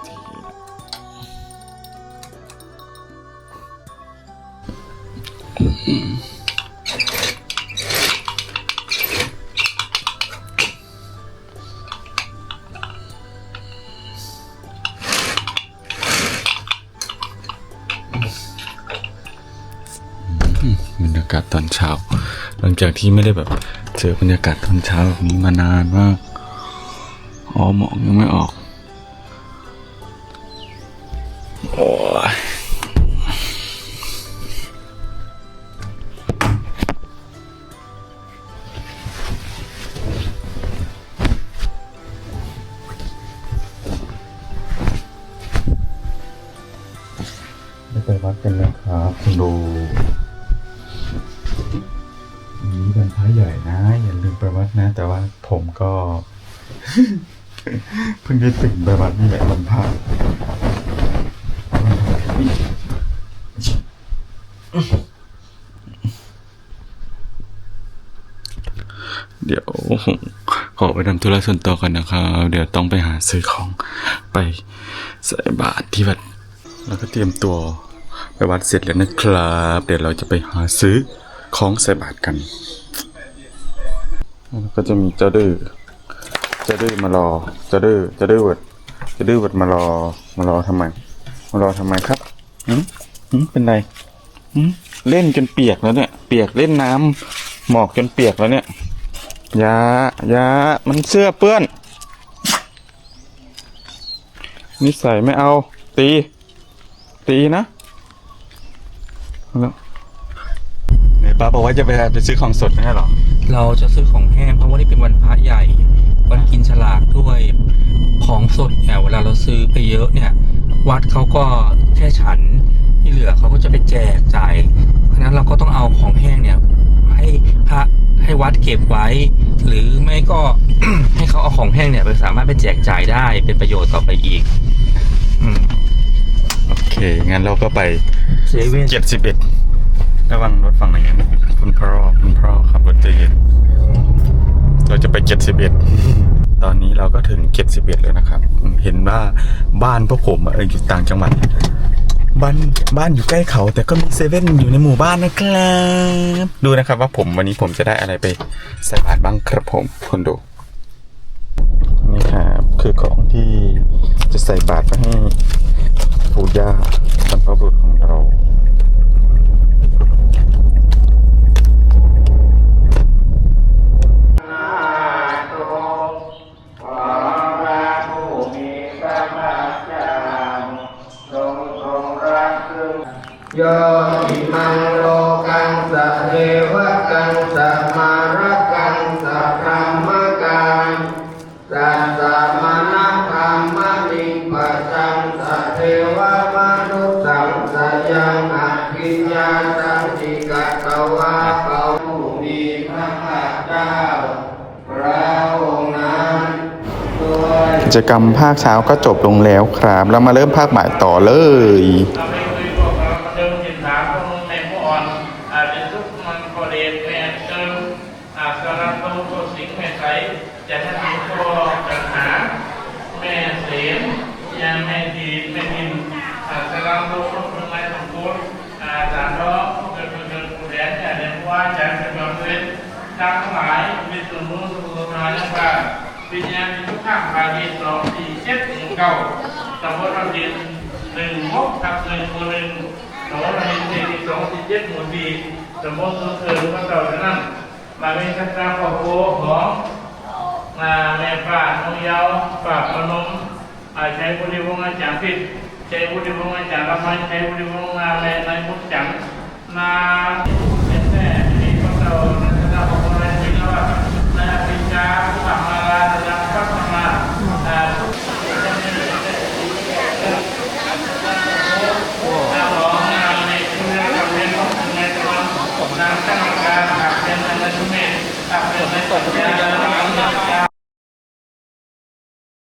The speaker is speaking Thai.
ที บรรยากาศตอนเช้า หลังจากที่ไม่ได้แบบเจอบรรยากาศตอนเช้าแบบนี้มานานมากอ๋อหมอกยังไม่ออก โอ้ไม่ไปวัดกันนะครับคุณดูนนี้เป็นพระใหญ่นะ อย่าลืมไปวัดนะ แต่ว่าผมก็ เพิ่งได้ตื่นไปวัดนี่แหละวันพระ เดี๋ยวขอไปทำธุระส่วนตัวกันนะครับ เดี๋ยวต้องไปหาซื้อของไปใส่บาตรที่วัด แล้วก็เตรียมตัวไปวัดเสร็จแล้วนะครับ เดี๋ยวเราจะไปหาซื้อของใส่บาตรกัน แล้วก็จะมีเจ้าดื้อเจ้าดื้อมารอเจ้าดื้อเจ้าดื้อเวิร์ดเจ้าดื้อเวิร์ดมารอมารอทำไมมารอทำไมครับหืมหืมเป็นไร เล่นจนเปียกแล้วเนี่ย เปียกเล่นน้ำหมอกจนเปียกแล้วเนี่ยอยาอยามันเสื้อเปื้อนนิสัยไม่เอา ตี ตีนะเอาแล้วไหนป้าบอกว่าจะไปไปซื้อของสดไม่ใช่เหรอ เราจะซื้อของแห้งเพราะว่านี่เป็นวันพระใหญ่ วันกินฉลากด้วยของสดเนี่ยเวลาเราซื้อไปเยอะเนี่ย วัดเขาก็แค่ฉัน ที่เหลือเขาก็จะไปแจกจ่ายเพราะฉะนั้นเราก็ต้องเอาของแห้งเนี่ย ให้พระให้วัดเก็บไว้ หรือไม่ก็ให้เขาเอาของแห้งเนี่ยไปสามารถไปแจกจ่ายได้เป็นประโยชน์ต่อไปอีก อืมโอเค งั้นเราก็ไปเซเว่นเจ็ดสิบเอ็ดระวังรถฝั่งไหนนะคุณพ่อคุณพ่อขับรถใจเย็นเราจะไปเจ็ดสิบเอ็ดตอนนี้เราก็ถึงเจ็ดสิบเอ็ดแล้วนะครับอืมเห็นว่าบ้านพวกผมอะเอออยู่ต่างจังหวัด บ้านบ้านอยู่ใกล้เขา แต่ก็มีเซเว่นอยู่ในหมู่บ้านนะครับดูนะครับว่าผมวันนี้ผมจะได้อะไรไปใส่บาตรบ้างครับผมคุณดูนี่ครับคือของที่จะใส่บาตรไปให้ปู่ย่าบรรพบุรุษของเรา โย อิมังโลกังสะเทวกังสะมารกังสะพรหมกังสัตตมนะธรรมนิปัสสังสะเทวมนุสังสยังอภิญญาสังจิกตวาเปาผู้มีพระภาคเจ้าพระองค์นั้นกิจกรรมภาคเช้าก็จบลงแล้วครับ แล้วมาเริ่มภาคบ่ายต่อเลย สิงห์แม่ใสจะให้มีโตจันหา แม่เสียนยาแม่ดีแม่ดินอาสารัตโตโตเป็นไม้สมบูรณ์อาจารย์ร้องเกิดเกิดผู้แดนแต่เรียนว่าจะเป็นบางเวรทั้งหลายมีสมุนรู้สมุนมาแล้วว่าวิญญาณทุกข้างภายในสองสี่เจ็ดหนึ่งเก้าตำบลเราดินหนึ่งหกทับหนึ่งคูหนึ่งหนองเระหินสี่สองสี่เจ็ดหมู่สี่ตำบลสุนทรพระเต่าจะนั่นมาเป็นสักการขอบโคของมาแม่ป่าน้ องยาวป่าพนมอาชัยบุริวงศ์อาจารย์พิษชัยบุริวงศ์อาจารย์ละไมชัยบุริวงศ์นาแม่นายมุขจังนา